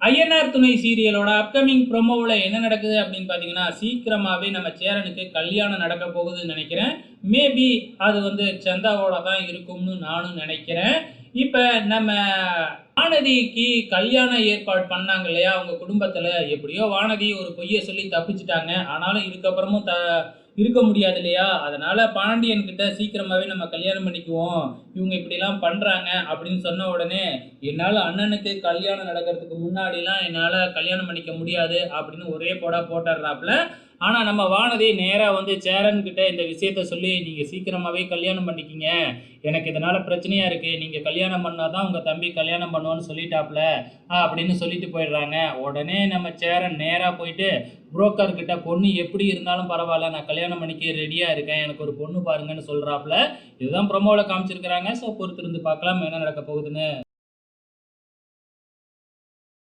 INR துணை சீரியலோட upcoming ப்ரோமோவில் என்ன நடக்குது அப்படின்னு பார்த்தீங்கன்னா சீக்கிரமாகவே நம்ம சேரனுக்கு கல்யாணம் நடக்க போகுதுன்னு நினைக்கிறேன். மேபி அது வந்து சந்தாவோட தான் இருக்கும்னு நானும் நினைக்கிறேன். இப்போ நம்ம வானதிக்கு கல்யாணம் ஏற்பாடு பண்ணாங்க இல்லையா? அவங்க குடும்பத்தில் எப்படியோ வானதி ஒரு பொய்யை சொல்லி தப்பிச்சிட்டாங்க. ஆனாலும் இதுக்கப்புறமும் த இருக்க முடியாது இல்லையா? அதனால பாண்டியன் கிட்ட சீக்கிரமாகவே நம்ம கல்யாணம் பண்ணிக்குவோம். இவங்க இப்படிலாம் பண்ணுறாங்க அப்படின்னு சொன்ன உடனே என்னால் அண்ணனுக்கு கல்யாணம் நடக்கிறதுக்கு முன்னாடிலாம் என்னால் கல்யாணம் பண்ணிக்க முடியாது அப்படின்னு ஒரே போடா போட்டுடுறாப்புல ஆனால் நம்ம வானதி நேராக வந்து சேரன்கிட்ட இந்த விஷயத்த சொல்லி நீங்கள் சீக்கிரமாகவே கல்யாணம் பண்ணிக்கிங்க. எனக்கு இதனால் பிரச்சனையாக இருக்குது நீங்கள் கல்யாணம் பண்ணால் தான் உங்கள் தம்பி கல்யாணம் பண்ணுவோன்னு சொல்லிட்டாப்புல ஆ, அப்படின்னு சொல்லிட்டு போயிடுறாங்க. உடனே நம்ம சேரன் நேராக போயிட்டு புரோக்கர்கிட்ட பொண்ணு எப்படி இருந்தாலும் பரவாயில்ல. நான் கல்யாணம் பண்ணிக்க ரெடியாக இருக்கேன். எனக்கு ஒரு பொண்ணு பாருங்கன்னு சொல்கிறாப்புல இதுதான் ப்ரொமோவில் காமிச்சிருக்கிறாங்க. ஸோ பொறுத்திருந்து பார்க்கலாம். என்ன நடக்க போகுதுன்னு.